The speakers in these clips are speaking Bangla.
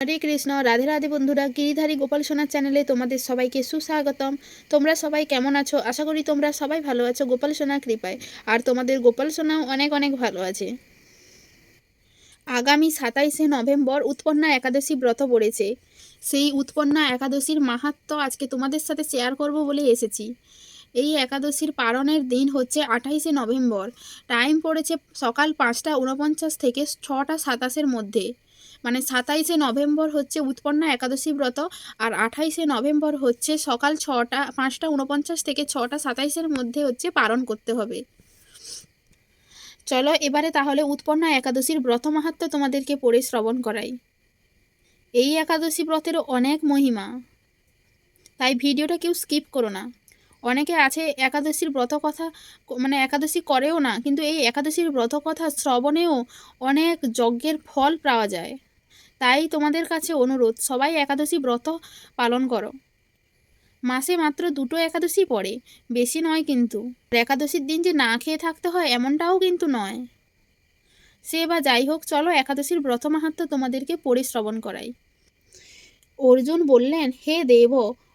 হরে কৃষ্ণ, রাধে রাধে বন্ধুরা, গিরিধারী গোপাল সোনার চ্যানেলে তোমাদের সবাইকে সুস্বাগতম। তোমরা সবাই কেমন আছো? আশা করি তোমরা সবাই ভালো আছো গোপাল সোনার কৃপায়। আর তোমাদের গোপাল সোনাও অনেক অনেক ভালো আছে। আগামী সাতাইশে নভেম্বর উৎপন্না একাদশী ব্রত পড়েছে। সেই উৎপন্না একাদশীর মাহাত্ম্য আজকে তোমাদের সাথে শেয়ার করব বলে এসেছি। এই একাদশীর পালনের দিন হচ্ছে আঠাইশে নভেম্বর। টাইম পড়েছে সকাল পাঁচটা উনপঞ্চাশ থেকে ছটা সাতাশের মধ্যে। মানে সাতাইশে নভেম্বর হচ্ছে উৎপন্না একাদশী ব্রত আর আঠাইশে নভেম্বর হচ্ছে সকাল ছটা, পাঁচটা উনপঞ্চাশ থেকে ছটা সাতাইশের মধ্যে হচ্ছে পালন করতে হবে। চলো এবারে তাহলে উৎপন্না একাদশীর ব্রত মাহাত্ম্য তোমাদেরকে পড়ে শ্রবণ করাই। এই একাদশী ব্রতেরও অনেক মহিমা, তাই ভিডিওটা কেউ স্কিপ করো না। অনেকে আছে একাদশীর ব্রত কথা মানে একাদশী করেও না, কিন্তু এই একাদশীর ব্রত কথা শ্রবণেও অনেক যজ্ঞের ফল পাওয়া যায়। তাই তোমাদের কাছে অনুরোধ, সবাই একাদশী ব্রত পালন করো। মাসে মাত্র দুটো একাদশী পড়ে, বেশি নয় কিন্তু। একাদশীর দিন যে না খেয়ে থাকতে হয় এমনটাও কিন্তু নয়। সে বা যাই হোক, চলো একাদশীর ব্রত মাহাত্ম তোমাদেরকে পরিশ্রবণ শ্রবণ করাই। অর্জুন বললেন, হে দেব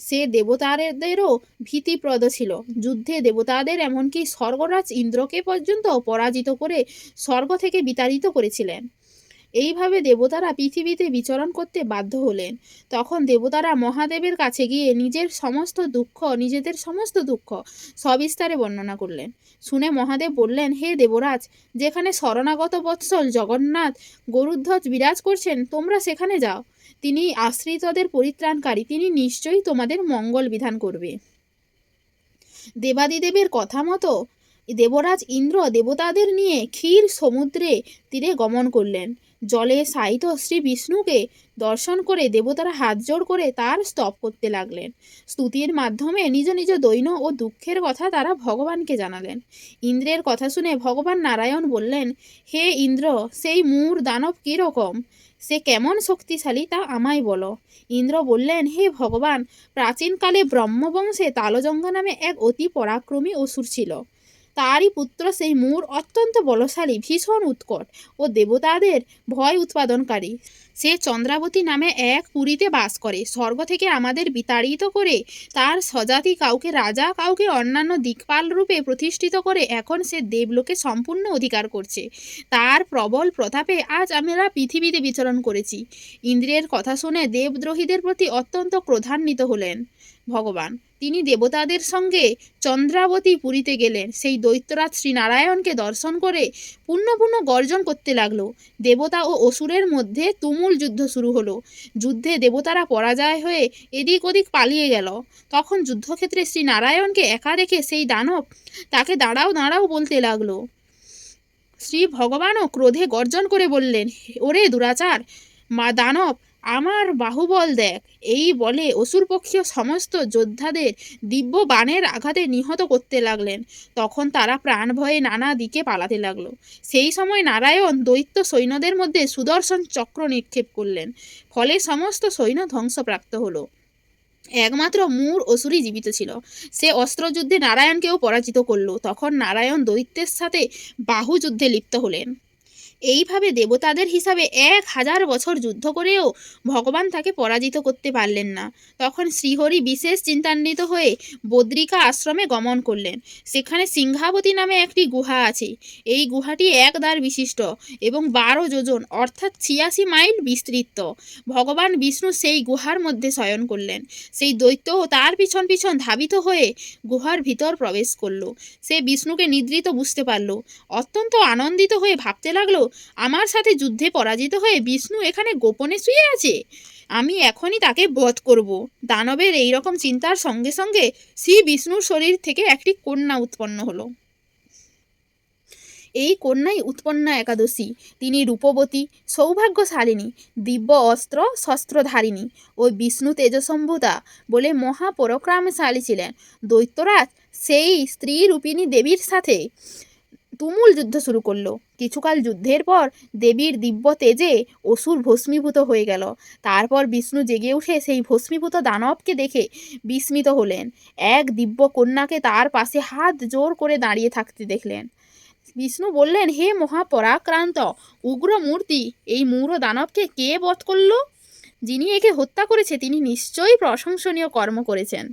সে দেবতাদেরও ভীতিপ্রদ ছিল। যুদ্ধে দেবতাদের এমনকি স্বর্গরাজ ইন্দ্রকে পর্যন্ত পরাজিত করে স্বর্গ থেকে বিতাড়িত করেছিলেন। এইভাবে দেবতারা পৃথিবীতে বিচরণ করতে বাধ্য হলেন। তখন দেবতারা মহাদেবের কাছে গিয়ে নিজের সমস্ত দুঃখ, নিজেদের সমস্ত দুঃখ সবিস্তারে বর্ণনা করলেন। শুনে মহাদেব বললেন, হে দেবরাজ, যেখানে শরণাগত বৎসল জগন্নাথ গরুধ্বজ বিরাজ করছেন, তোমরা সেখানে যাও। তিনি আশ্রিতদের পরিত্রাণকারী, তিনি নিশ্চয়ই তোমাদের মঙ্গল বিধান করবে। দেবাদিদেবের কথা মতো দেবরাজ ইন্দ্র দেবতাদের নিয়ে ক্ষীর সমুদ্রে তীরে গমন করলেন। জলে সাইত শ্রী বিষ্ণুকে দর্শন করে দেবতারা হাত জোড় করে তার স্তব করতে লাগলেন। স্তুতির মাধ্যমে নিজ নিজ দৈন ও দুঃখের কথা তারা ভগবানকে জানালেন। ইন্দ্রের কথা শুনে ভগবান নারায়ণ বললেন, হে ইন্দ্র, সেই মূর দানব কীরকম? সে কেমন শক্তিশালী তা আমায় বলো। ইন্দ্র বললেন, হে ভগবান, প্রাচীনকালে ব্রহ্মবংশে তালজঙ্গা নামে এক অতি পরাক্রমী অসুর ছিল। তারই পুত্র সেই মূর অত্যন্ত বলশালী, ভীষণ উৎকট ও দেবতাদের ভয় উৎপাদনকারী। সে চন্দ্রাবতী নামে এক পুরীতে বাস করে। স্বর্গ থেকে আমাদের বিতাড়িত করে তার স্বজাতি কাউকে, রাজা কাউকে অন্যান্য দিকপাল রূপে প্রতিষ্ঠিত করে এখন সে দেবলোকে সম্পূর্ণ অধিকার করছে। তার প্রবল প্রতাপে আজ আমরা পৃথিবীতে বিচরণ করেছি। ইন্দ্রের কথা শুনে দেবদ্রোহীদের প্রতি অত্যন্ত ক্রোধান্বিত হলেন। ভগবান। তিনি দেবতাদের সঙ্গে চন্দ্রাবতী পুরীতে গেলেন। সেই দৈত্যরাজ শ্রীনারায়ণকে দর্শন করে পূর্ণ পূর্ণ গর্জন করতে লাগল। দেবতা ও অসুরের মধ্যে তুমুল যুদ্ধ শুরু হলো। যুদ্ধে দেবতারা পরাজয় হয়ে এদিক ওদিক পালিয়ে গেল। তখন যুদ্ধক্ষেত্রে শ্রীনারায়ণকে একা রেখে সেই দানব তাকে দাঁড়াও দাঁড়াও বলতে লাগল। শ্রী ভগবানও ক্রোধে গর্জন করে বললেন, ওরে দুরাচার, মা দানব আমার বাহুবল দেখ। এই বলে অসুরপক্ষীয় সমস্ত যোদ্ধাদের দিব্য বাণের আঘাতে নিহত করতে লাগলেন। তখন তারা প্রাণ ভয়ে নানা দিকে পালাতে লাগল। সেই সময় নারায়ণ দৈত্য সৈন্যদের মধ্যে সুদর্শন চক্র নিক্ষেপ করলেন। ফলে সমস্ত সৈন্য ধ্বংসপ্রাপ্ত হলো। একমাত্র মূর অসুরই জীবিত ছিল। সে অস্ত্রযুদ্ধে নারায়ণকেও পরাজিত করল। তখন নারায়ণ দৈত্যের সাথে বাহু যুদ্ধে লিপ্ত হলেন। এইভাবে দেবতাদের হিসাবে এক হাজার বছর যুদ্ধ করেও ভগবান তাকে পরাজিত করতে পারলেন না। তখন শ্রীহরি বিশেষ চিন্তান্বিত হয়ে বদ্রিকা আশ্রমে গমন করলেন। সেখানে সিংহাবতী নামে একটি গুহা আছে। এই গুহাটি এক দ্বার বিশিষ্ট এবং বারো যোজন, অর্থাৎ ছিয়াশি মাইল বিস্তৃত। ভগবান বিষ্ণু সেই গুহার মধ্যে শয়ন করলেন। সেই দৈত্যও তার পিছন পিছন ধাবিত হয়ে গুহার ভিতর প্রবেশ করল। সে বিষ্ণুকে নিদ্রিত বুঝতে পারল। অত্যন্ত আনন্দিত হয়ে ভাবতে লাগল আমার সাথে যুদ্ধে পরাজিত হয়ে বিষ্ণু এখানে গোপনে শুয়ে আছে? আমি এখনই তাকে বধ করব। দানবের এই রকম চিন্তার সঙ্গে সঙ্গে শ্রী বিষ্ণুর শরীর থেকে একটি কন্যা উৎপন্ন হলো। এই কন্যাই উৎপন্না একাদশী। তিনি রূপবতী, সৌভাগ্যশালিনী, দিব্য অস্ত্র, শস্ত্রধারিণী ও বিষ্ণু তেজসম্ভুতা বলে মহাপরাক্রমশালী ছিলেন। দৈত্যরাজ সেই স্ত্রী রূপিণী দেবীর সাথে তুমুল যুদ্ধ শুরু করল। কিছুকাল যুদ্ধের পর দেবীর দিব্য তেজে অসুর ভস্মীভূত হয়ে গেল। তারপর বিষ্ণু জেগে উঠে সেই ভস্মীভূত দানবকে দেখে বিস্মিত হলেন। এক দিব্য কন্যাকে তার পাশে হাত জোর করে দাঁড়িয়ে থাকতে দেখলেন। বিষ্ণু বললেন, হে মহাপরাক্রান্ত উগ্র মূর্তি এই মূঢ় দানবকে কে বধ করল? যিনি একে হত্যা করেছে, তিনি নিশ্চয়ই প্রশংসনীয় কর্ম করেছেন।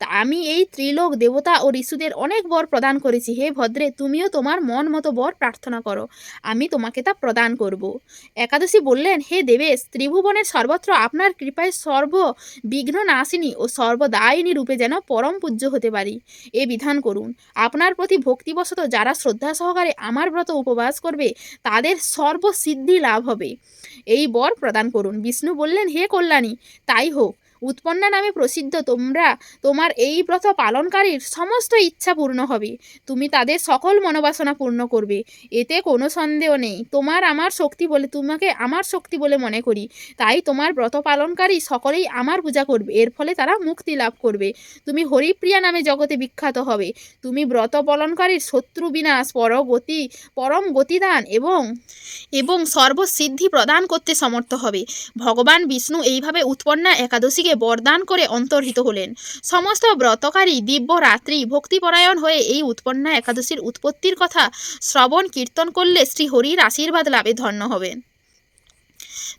আমি এই ত্রিলোক দেবতা ও ঋষুদের অনেক বর প্রদান করেছি। হে ভদ্রে, তুমিও তোমার মন মতো বর প্রার্থনা করো। আমি তোমাকে তা প্রদান করব। একাদশী বললেন, হে দেবেশ, ত্রিভুবনের সর্বত্র আপনার কৃপায় সর্ব বিঘ্ন নাশিনী ও সর্বদায়িনী রূপে যেন পরম পূজ্য হতে পারি। এ বিধান করুন, আপনার প্রতি ভক্তিবশত যারা শ্রদ্ধা সহকারে আমার ব্রত উপবাস করবে, তাদের সর্বসিদ্ধি লাভ হবে। এই বর প্রদান করুন। বিষ্ণু বললেন, হে কল্যাণী, তাই হোক। উৎপন্না নামে প্রসিদ্ধ। তোমরা, তোমার এই ব্রত পালনকারীর সমস্ত ইচ্ছা পূর্ণ হবে। তুমি তাদের সকল মনোবাসনা পূর্ণ করবে। এতে কোনো সন্দেহ নেই। তোমার আমার শক্তি বলে, তোমাকে আমার শক্তি বলে মনে করি। তাই তোমার ব্রত পালনকারী সকলেই আমার পূজা করবে। এর ফলে তারা মুক্তি লাভ করবে। তুমি হরিপ্রিয়া নামে জগতে বিখ্যাত হবে। তুমি ব্রত পালনকারীর শত্রু বিনাশ পরগতি পরম গতিদান এবং এবং সর্বসিদ্ধি প্রদান করতে সমর্থ হবে। ভগবান বিষ্ণু এইভাবে উৎপন্না একাদশীকে বরদান করে অন্তর্হিত হলেন। সমস্ত ব্রতকারী দিব্য রাত্রি ভক্তিপরায়ণ হয়ে এই উৎপন্না একাদশীর উৎপত্তির কথা শ্রবণ কীর্তন করলে শ্রী হরির আশীর্বাদ লাভে ধন্য হবেন।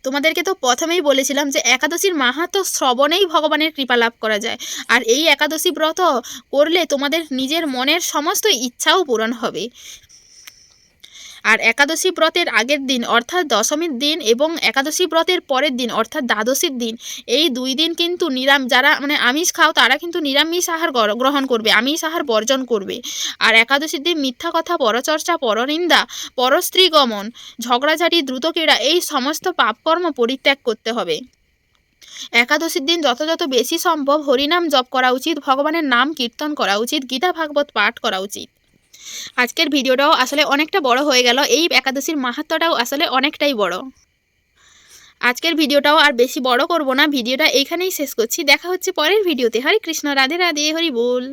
তোমাদেরকে তো প্রথমেই বলেছিলাম যে একাদশীর মাহাত্ম শ্রবণেই ভগবানের কৃপা লাভ করা যায়। আর এই একাদশী ব্রত করলে তোমাদের নিজের মনের সমস্ত ইচ্ছাও পূরণ হবে। আর একাদশী ব্রতের আগের দিন, অর্থাৎ দশমীর দিন এবং একাদশী ব্রতের পরের দিন, অর্থাৎ দ্বাদশীর দিন, এই দুই দিন কিন্তু নিরাম, যারা মানে আমিষ খাও, তারা কিন্তু নিরামিষ আহার গর- গ্রহণ করবে, আমিষ আহার বর্জন করবে। আর একাদশীর দিন মিথ্যা কথা, পরচর্চা, পরনিন্দা পরস্ত্রী গমন ঝগড়াঝাটি দ্রুত ক্রীড়া এই সমস্ত পাপকর্ম পরিত্যাগ করতে হবে। একাদশীর দিন যত বেশি সম্ভব হরিনাম জপ করা উচিত, ভগবানের নাম কীর্তন করা উচিত, গীতা ভাগবত পাঠ করা উচিত। আজকের ভিডিওটাও আসলে অনেকটা বড় হয়ে গেল, এই একাদশীর মাহাত্মটাও আসলে অনেকটাই বড়। আজকের ভিডিওটাও আর বেশি বড় করব না, ভিডিওটা এইখানেই শেষ করছি, দেখা হচ্ছে পরের ভিডিওতে। হরে কৃষ্ণ, রাধে রাধে, হরি বল।